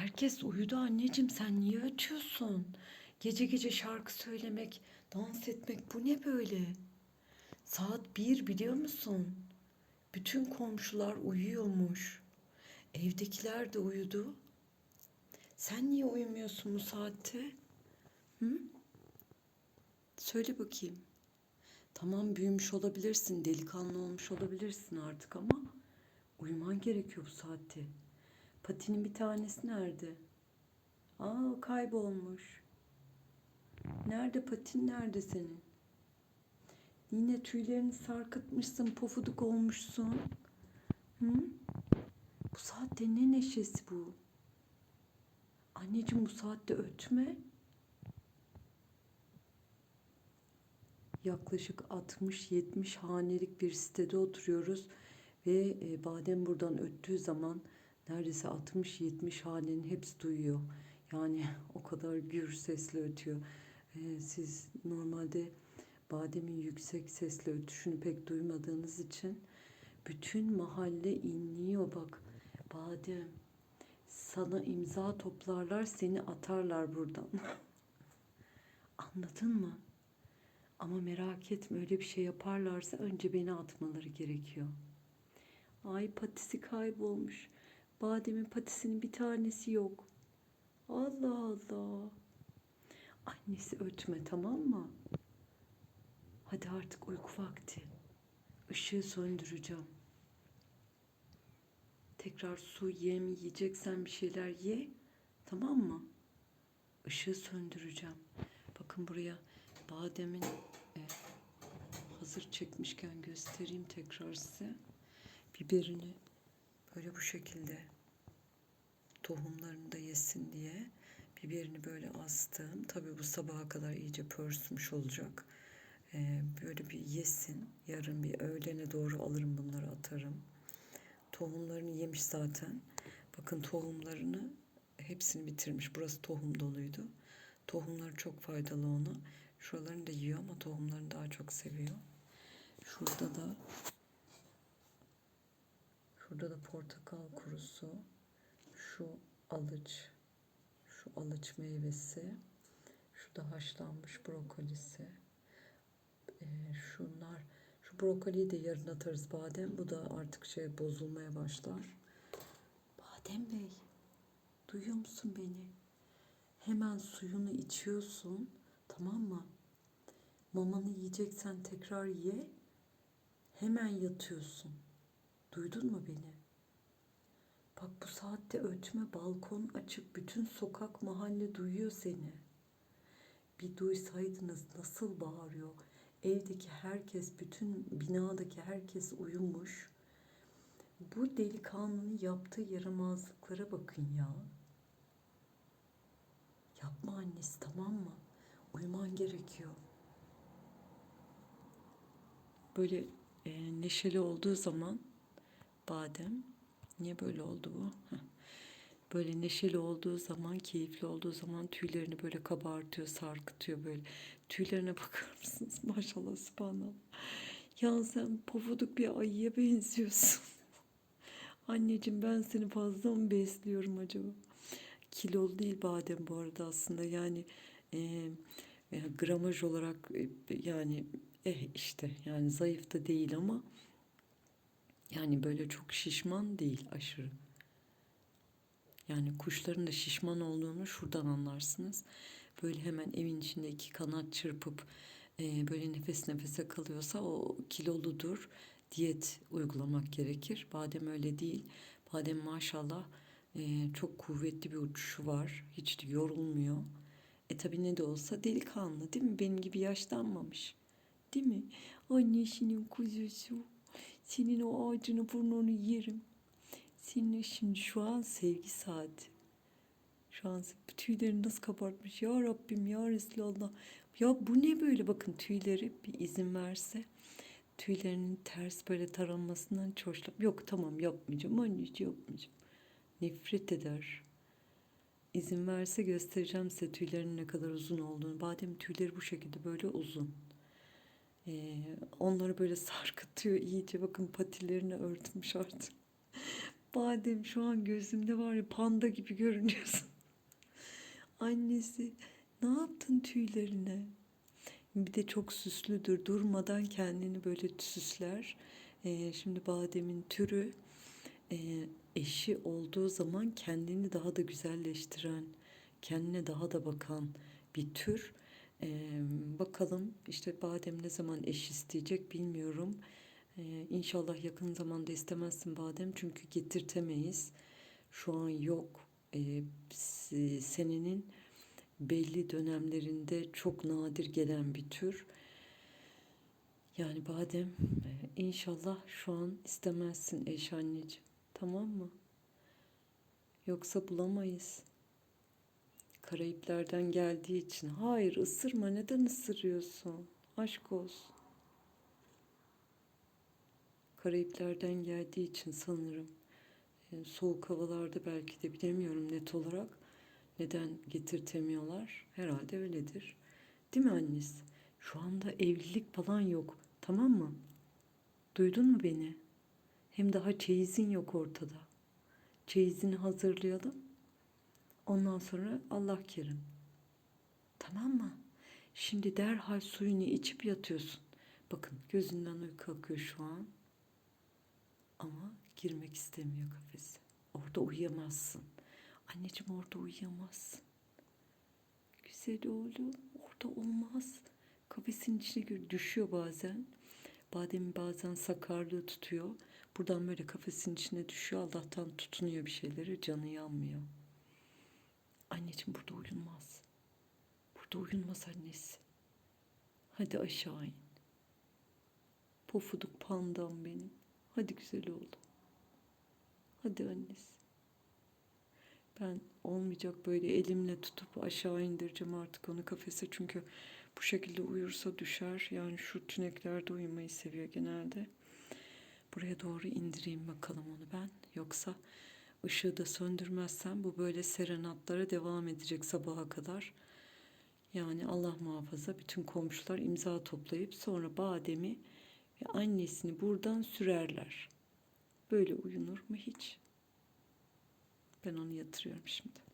Herkes uyudu anneciğim sen niye ötüyorsun? Gece gece şarkı söylemek, dans etmek bu ne böyle? Saat bir biliyor musun? Bütün komşular uyuyormuş. Evdekiler de uyudu. Sen niye uyumuyorsun bu saatte? Hı? Söyle bakayım. Tamam büyümüş olabilirsin, delikanlı olmuş olabilirsin artık ama uyuman gerekiyor bu saatte. Patinin bir tanesi nerede? Aa kaybolmuş. Nerede patin nerede senin? Yine tüylerini sarkıtmışsın, pofuduk olmuşsun. Hı? Bu saatte ne neşesi bu? Anneciğim bu saatte ötme. Yaklaşık 60-70 hanelik bir sitede oturuyoruz ve e, badem buradan öttüğü zaman neredeyse 60-70 hanenin hepsi duyuyor. Yani o kadar gür sesle ötüyor. E, siz normalde bademin yüksek sesle ötüşünü pek duymadığınız için bütün mahalle inliyor bak. Badem sana imza toplarlar seni atarlar buradan. Anladın mı? Ama merak etme öyle bir şey yaparlarsa önce beni atmaları gerekiyor. Ay patisi kaybolmuş. Bademin patisinin bir tanesi yok. Allah Allah. Annesi ötme tamam mı? Hadi artık uyku vakti. Işığı söndüreceğim. Tekrar su, yem yiyeceksen bir şeyler ye. Tamam mı? Işığı söndüreceğim. Bakın buraya bademin e, hazır çekmişken göstereyim tekrar size. Biberini böyle bu şekilde tohumlarını da yesin diye biberini böyle astım. Tabii bu sabaha kadar iyice pörsmüş olacak. Ee, böyle bir yesin. Yarın bir öğlene doğru alırım bunları atarım. Tohumlarını yemiş zaten. Bakın tohumlarını hepsini bitirmiş. Burası tohum doluydu. Tohumları çok faydalı ona. Şuralarını da yiyor ama tohumlarını daha çok seviyor. Şurada da şurada da portakal kurusu. Şu alıç. Şu alıç meyvesi. Şu da haşlanmış brokolisi. Ee, şunlar şu brokoliyi de yarın atarız badem. Bu da artık şey bozulmaya başlar. Badem Bey, duyuyor musun beni? Hemen suyunu içiyorsun, tamam mı? Mamanı yiyeceksen tekrar ye. Hemen yatıyorsun. Duydun mu beni? Bak bu saatte ötme, balkon açık, bütün sokak mahalle duyuyor seni. Bir duysaydınız nasıl bağırıyor. Evdeki herkes, bütün binadaki herkes uyumuş. Bu delikanlının yaptığı yaramazlıklara bakın ya. Yapma annesi tamam mı? Uyuman gerekiyor. Böyle e, neşeli olduğu zaman badem niye böyle oldu bu? Böyle neşeli olduğu zaman, keyifli olduğu zaman tüylerini böyle kabartıyor, sarkıtıyor böyle. Tüylerine bakar mısınız? Maşallah subhanallah. Ya sen pofuduk bir ayıya benziyorsun. Anneciğim ben seni fazla mı besliyorum acaba? Kilolu değil badem bu arada aslında yani e, e, gramaj olarak e, yani eh işte yani zayıf da değil ama yani böyle çok şişman değil aşırı. Yani kuşların da şişman olduğunu şuradan anlarsınız. Böyle hemen evin içinde iki kanat çırpıp e, böyle nefes nefese kalıyorsa o kiloludur. Diyet uygulamak gerekir. Badem öyle değil. Badem maşallah e, çok kuvvetli bir uçuşu var. Hiç de yorulmuyor. E tabi ne de olsa delikanlı değil mi? Benim gibi yaşlanmamış. Değil mi? Annesinin kuzusu. Senin o ağacını burnunu yerim. Senin şimdi şu an sevgi saati. Şu an tüylerini nasıl kabartmış. Ya Rabbim ya Resulallah. Ya bu ne böyle bakın tüyleri bir izin verse. Tüylerinin ters böyle taranmasından hiç hoşlan. Yok tamam yapmayacağım anneciğim yapmayacağım. Nefret eder. İzin verse göstereceğim size tüylerinin ne kadar uzun olduğunu. Badem tüyleri bu şekilde böyle uzun. Ee, onları böyle sarkıtıyor iyice. Bakın patilerini örtmüş artık. Badem şu an gözümde var ya panda gibi görünüyorsun. Annesi ne yaptın tüylerine? Bir de çok süslüdür. Durmadan kendini böyle süsler. Ee, şimdi bademin türü e, eşi olduğu zaman kendini daha da güzelleştiren, kendine daha da bakan bir tür. Ee, bakalım işte badem ne zaman eş isteyecek bilmiyorum. Ee, inşallah yakın zamanda istemezsin badem çünkü getirtemeyiz. Şu an yok. Ee, senenin belli dönemlerinde çok nadir gelen bir tür. Yani badem inşallah şu an istemezsin eş anneciğim. Tamam mı? Yoksa bulamayız. Karayiplerden geldiği için. Hayır ısırma neden ısırıyorsun? Aşk olsun. Karayiplerden geldiği için sanırım. E, soğuk havalarda belki de bilemiyorum net olarak. Neden getirtemiyorlar? Herhalde öyledir. Değil mi annesi? Şu anda evlilik falan yok. Tamam mı? Duydun mu beni? Hem daha çeyizin yok ortada. Çeyizini hazırlayalım. Ondan sonra Allah kerim. Tamam mı? Şimdi derhal suyunu içip yatıyorsun. Bakın gözünden uyku akıyor şu an. Ama girmek istemiyor kafese. Orada uyuyamazsın. Anneciğim orada uyuyamazsın. Güzel oğlum orada olmaz. Kafesin içine düşüyor bazen. Badem bazen sakarlığı tutuyor. Buradan böyle kafesin içine düşüyor. Allah'tan tutunuyor bir şeyleri. Canı yanmıyor. Anneciğim burada uyunmaz. Burada uyunmaz annesi. Hadi aşağı in. Pofuduk pandam benim. Hadi güzel oğlum. Hadi annesi. Ben olmayacak böyle elimle tutup aşağı indireceğim artık onu kafese çünkü bu şekilde uyursa düşer. Yani şu tüneklerde uyumayı seviyor genelde. Buraya doğru indireyim bakalım onu ben. Yoksa ışığı da söndürmezsem bu böyle serenatlara devam edecek sabaha kadar. Yani Allah muhafaza bütün komşular imza toplayıp sonra bademi ve annesini buradan sürerler. Böyle uyunur mu hiç? Ben onu yatırıyorum şimdi.